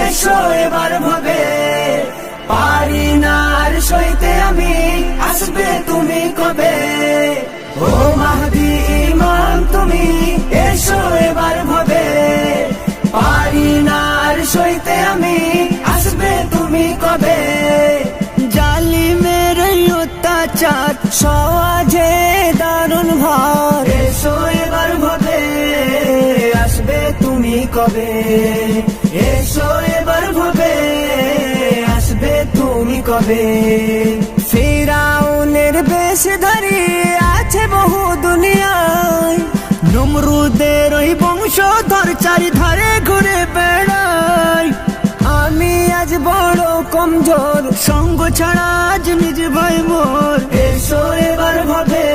এসো এবার ভাবে পারি না আর সইতে আমি আসবে তুমি কবে? ও মাহদি ইমাম, তুমি এসো এবার ভাবে পারি না আর সইতে আমি আসবে তুমি কবে? জালিমের অত্যাচার সমাজে দারুণ ভর এসো এবার ভাবে, আসবে তুমি কবে? কবে? ফেরাউনের বেশ ধরি আছে বহু দুনিয়ায়। নমরুদের ওই বংশধর চারিধারে ঘুরে বেড়ায়। আমি আজ বড় কমজোর, সঙ্গ ছাড়া আজ নিজ ভাই মোর। এসো এবার ভাবে,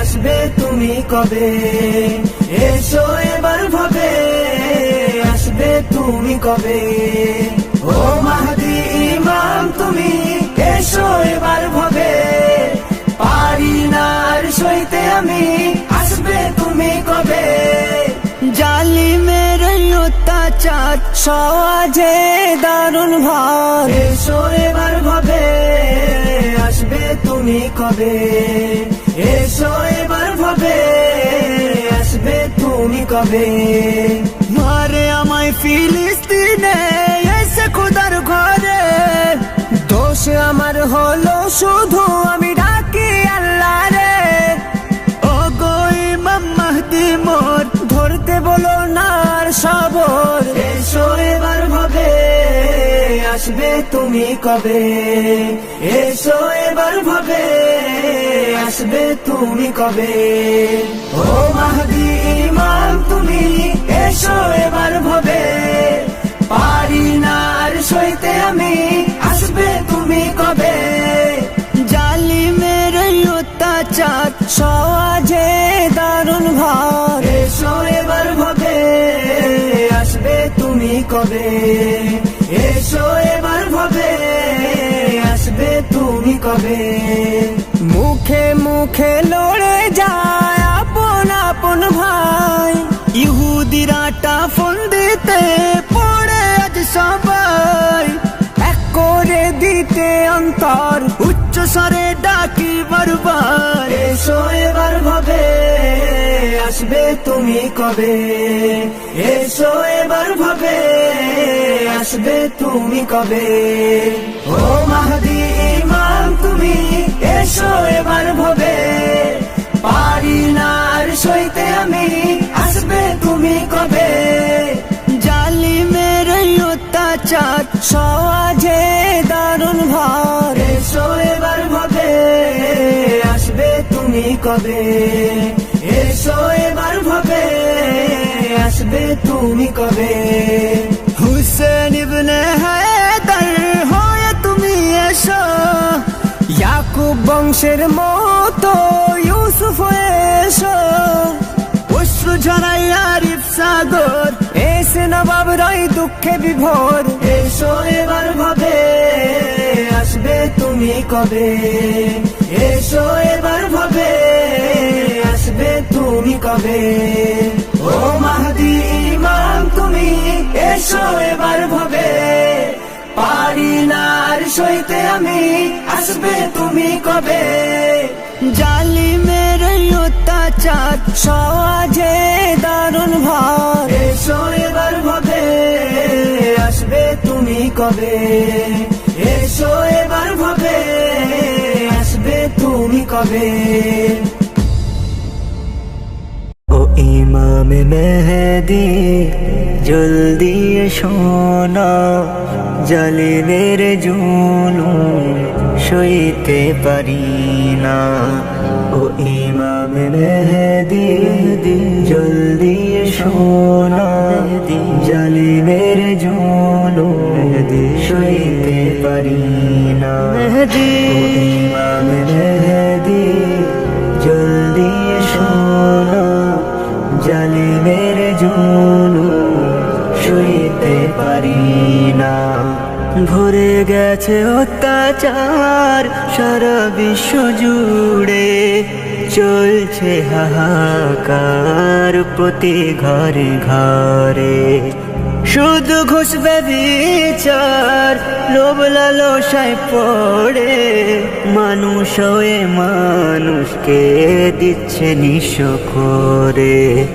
আসবে তুমি কবে? এসো এবার ভাবে, আসবে তুমি কবে? ও মাহদি তুমি, এসো এবার ভাবে। পারি না আর সইতে আমি, আসবে তুমি কবে? জালিমের অত্যাচার সমাজে দারুণ ভার। এসো এবার ভাবে, আসবে তুমি কবে? এসো এবার ভাবে, আসবে তুমি কবে? মারে আমায় ফিলিস্তিনে আমার হলো শুধু আমি ডাকি আল্লাহ রে। ও গো ইমাম মাহদি মোর, ধরতে বলো না আর সবর। এসো এবার ভাবে, আসবে তুমি কবে? এসো এবার ভাবে, আসবে তুমি কবে? ও মাহদি ইমাম, তুমি এসো এবার ভাবে। পারি না আর সইতে আমি আসবে তুমি কবে? জালিমের অত্যাচার সমাজে দারুণ ভার। এসো এবার ভাবে, আসবে তুমি কবে? এসো এবার ভাবে, আসবে তুমি কবে? মুখে মুখে লড়ে যায় আপন আপন ভাই। ইহুদিরাটা ফোন দিতে পড়ে আজ সবাই। করে অন্তর, উচ্চ স্বরে ডাকি বারবার। এসো এবার ভাবে, আসবে তুমি কবে? এসো এবার ভাবে, আসবে তুমি কবে? ও মাহদি ইমাম, তুমি এসো এবার ভাবে। পারি না সইতে আমি, আসবে তুমি কবে? অত্যাচার সমাজে দারুণ ভার। এসো এবার ভাবে আসবে তুমি কবে? এসো এবার ভাবে আসবে তুমি কবে? হুসেন ইবনে হায়দার হয়ে তুমি এসো। ইয়াকুব বংশের মতো ইউসুফ এসো। অশ্রু ঝরাই আরিফ সাগর এসে নবাব রাই দুঃখে বিভোর। এসো এবার ভাবে, আসবে তুমি কবে? এসো এবার ভাবে, আসবে তুমি কবে? ও মাহদি ইমাম, তুমি এসো এবার ভাবে। পারি না আর সইতে আমি, আসবে তুমি কবে? জালিমের অত্যাচার সমাজে দারুণ ভার। এসো কবে? এসো এবার ভাবে। আসবে তুমি কবে? ও ইমাম মেহেদি, জলদি শোনা জালিমের জুনু সইতে পারি না। ও ইমাম মেহেদি, জলদি শোনা জালিমের জুনু জলদি পারি না। ভরে গেছে অত্যাচার সারা বিশ্ব জুড়ে। চলছে হাহাকার প্রতি ঘরে ঘরে। শুধু ঘুষবে বিচার লোভ লালসায় পড়ে মানুষ হয়ে মানুষকে দিচ্ছে নিঃস করে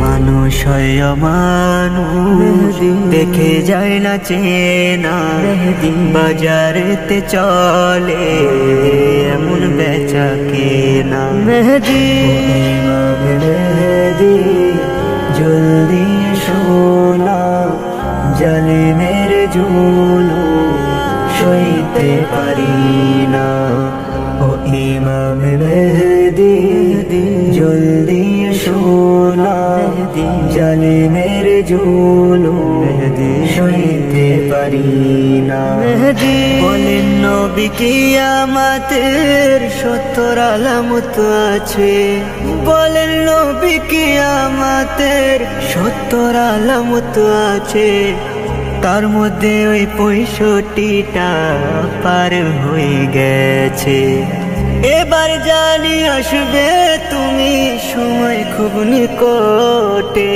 মানুষ হয় মানুষ দেখে যায় না চেনা বাজারেতে চলে এমন বেচা কেনা। মেহেদি মেহেদি। জলে মেরে জুলু সইতে পারি না। ও ইমাম মেহেদি, জলদি সোনা জলে মেরে জুলু সইতে পারি না। বলেন নবী কিয়ামাতের সত্তর আলামত আছে। বলেন নবী কিয়ামাতের সত্তর আলামত আছে। তার মধ্যে ওই পঁয়ষট্টিটা পার হয়ে গেছে। এবার জানি আসবে তুমি সময় খুব নিকটে।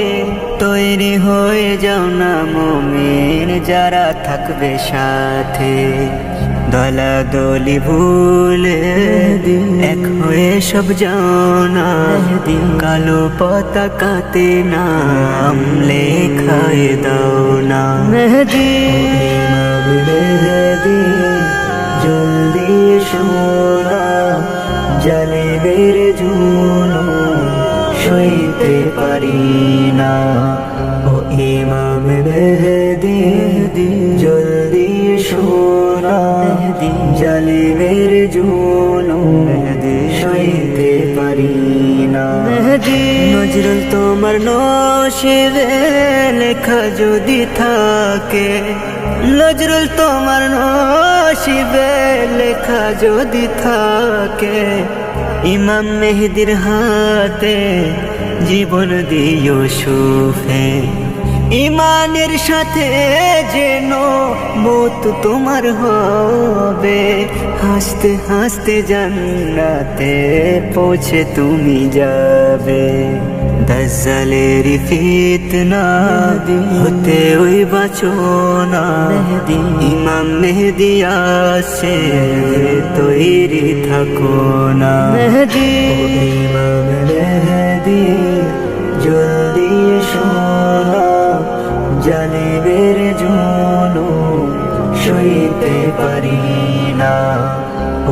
তৈরি হয়ে যাও না মমিন, যারা থাকবে সাথে। দলাদলি ভুলে এক হয়ে সব জানা কালো পতাকাতে নাম লেখায় দাও না। মেহেদি। মেহেদি জলদি সোনা জলে বেড়ে জুনো সইতে পারি না। ও ইমাম মেহেদি বেড়ে জুনো সইতে পারি না। নজরুল তোমার নশিবে লেখা যদি থাকে। নজরুল তোমার নশিবে লেখা যদি থাকে। ইমাম মেহেদির হাতে জীবন দিও সুফে। ইমানের সাথে যেন মত তোমার হবে। হাসতে হাসতে জান্নাতে পৌঁছে তুমি যাবে। দজ্জালের ফিতনা হতে ওই বাঁচো না ইমাম মেহেদি আসে তৈরি থাকো না। মেহেদি। ইমাম মেহেদি। জালিবের জুনু সইতে পারি না।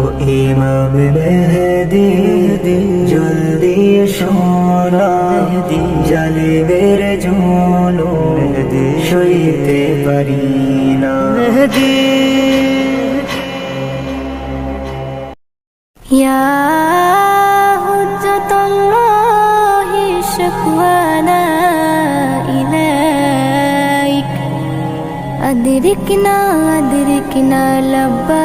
ও ইমাম মেহেদি, জলদি সোনা জালিবের জুনু সইতে পারি না। মেহেদি। അതിരിക്കുന്ന അതിരിക്കുന്ന ലബ്ബായിക്യാ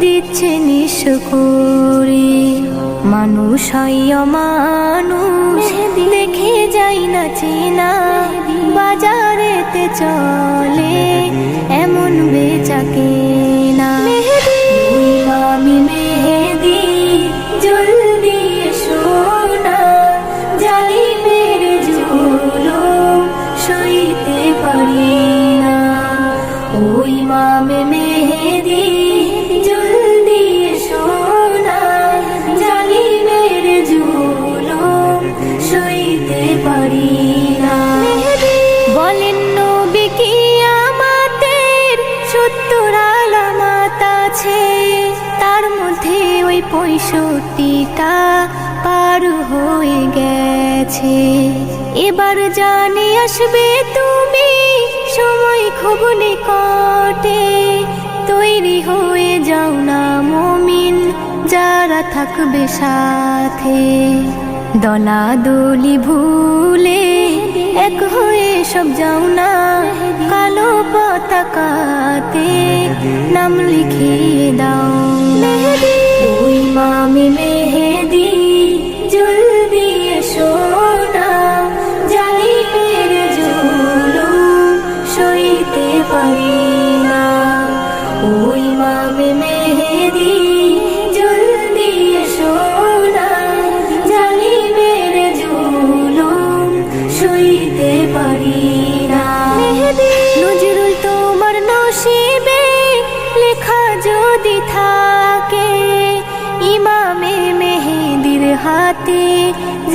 দিচ্ছে নিঃস করে মানুষ মানুষ দেখে যাই না চেনা। বাজারেতে চলে এমন বেচা স্মৃতিটা পার হয়ে গেছে। এবার জানে আসবে তুমি, সময় খুব নিকটে। তৈরি হয়ে যাও না মমিন, যারা থাকবে সাথে। দলাদলি ভুলে এক হয়ে সব যাও না, কালো পতাকাতে নাম লিখিয়ে দাও। ওই মামি মেহেদি জলদি এসো।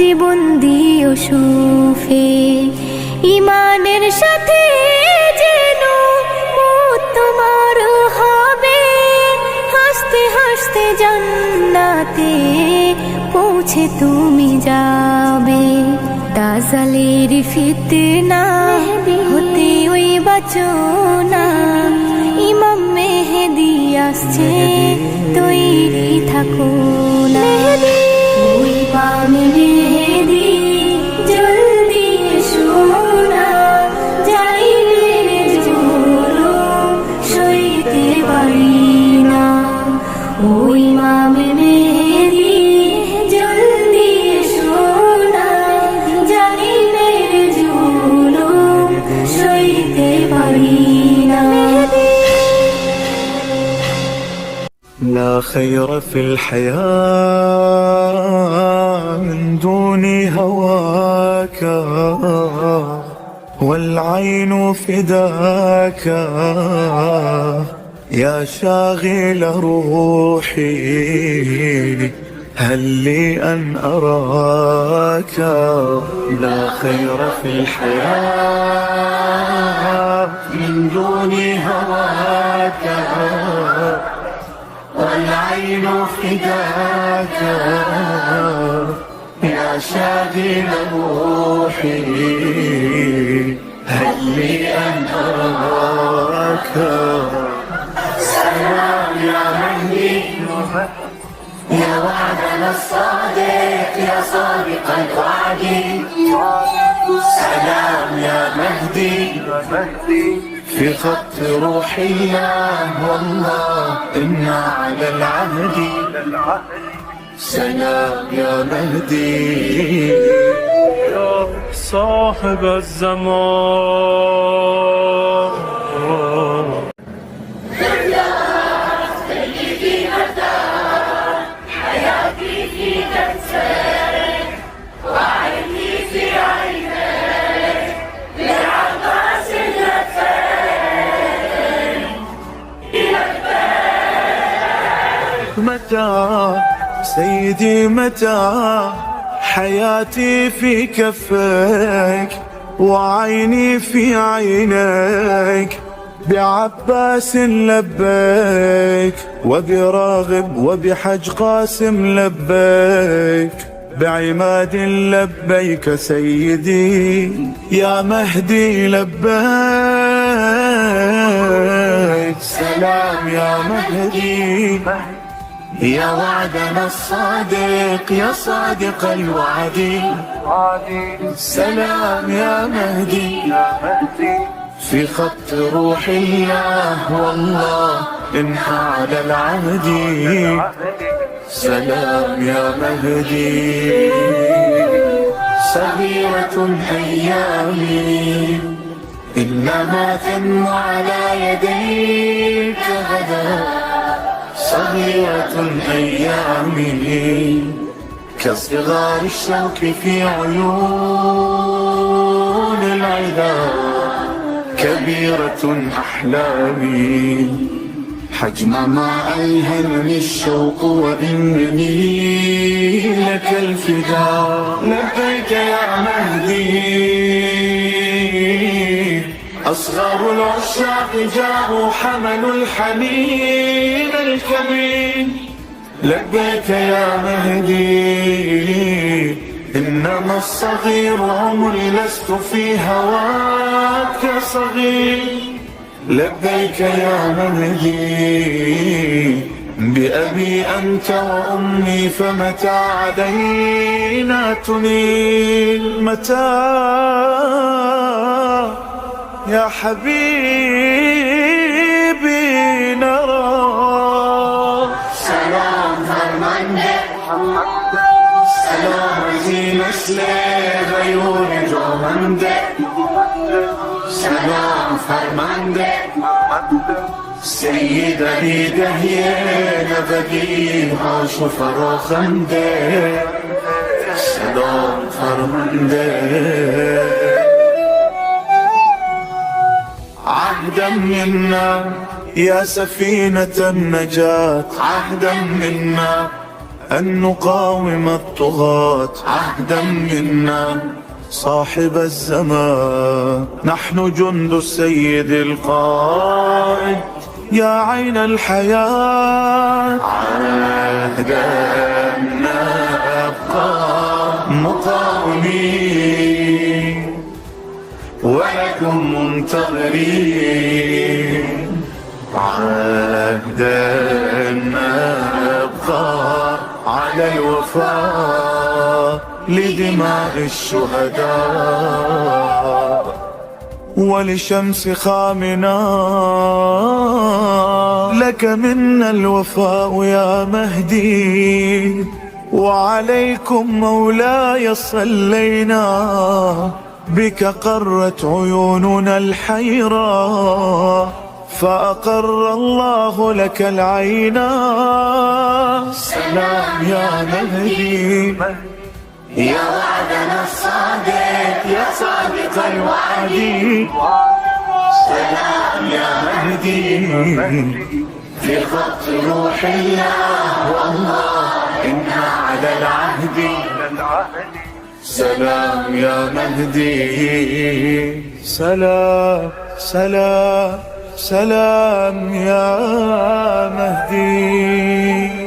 জীবন দিও সুফে। ইমানের সাথে যেন তোমার হবে। হাসতে হাসতে জান্নাতে পৌঁছে তুমি যাবে। দাজালের ফিতনা হতে ওই বাচনা। ইমাম মেহেদি আসছে। তৈরি থাকো। لا خير في الحياة من دون هواك والعين فداك. يا شاغل روحي هل لي أن أراك؟ لا خير في الحياة من دون هواك. والعين فداك يا شاغل روحي. هل لي أن أراك؟ سلام يا مهدي يا وعدنا الصادق يا صادق الوعد. سلام يا مهدي. في خط روحي الله والله إنا على العهد سلام يا مهدي. يا صاحب الزمان. متى؟ سيدي متى؟ حياتي في كفك وعيني في عينك. بعباس لبيك وبراغب وبحج قاسم لبيك. بعماد لبيك سيدي يا مهدي لبيك. سلام يا مهدي. يا وعدنا الصادق يا صادق الوعد. سلام يا مهدي. في خط روح الله والله انحى على العهد. سلام يا مهدي. صغيرة أيامي إنما تنمو على يديك غدا. صغيرة أيامي. كصغار الشوك في عيون العذا كبيرة أحلامي. حجم ما ألهمني الشوق وإنني لك الفداء. لبيك يا أصغر العشاق جاءوا حملوا الحنين الكمين لبيك يا مهدي إنما الصغير عمري لست في هواك صغير. لبيك يا مهدي بأبي أنت وأمي فمتى عدينا تنيل؟ متى يا حبيبي نرى. سلام فرمانه سلام زين نسل عيون جوانده سلام فرمانده علي دهينا بقيها عاش خنده سلام فرمانده عهدا منا. يا سفينة النجاة عهدا منا. أن نقاوم الطغاة عهدا منا. صاحب الزمان نحن جند السيد القائد. يا عين الحياة. عهدا نبقى مقاومين. ولكم منتظرين عهدا نبقى على الوفاء لدماء الشهداء ولشمس خامنا لك منا الوفاء يا مهدي وعليكم مولاي صلينا بك قرت عيوننا الحيرة فأقر الله لك العينا سلام يا مهدي يا وعدنا الصادق يا صادق الوعد. سلام يا مهدي. في خط روح الله والله إنا على العهد. Selam ya Mehdi. Selam, selam, selam ya Mehdi.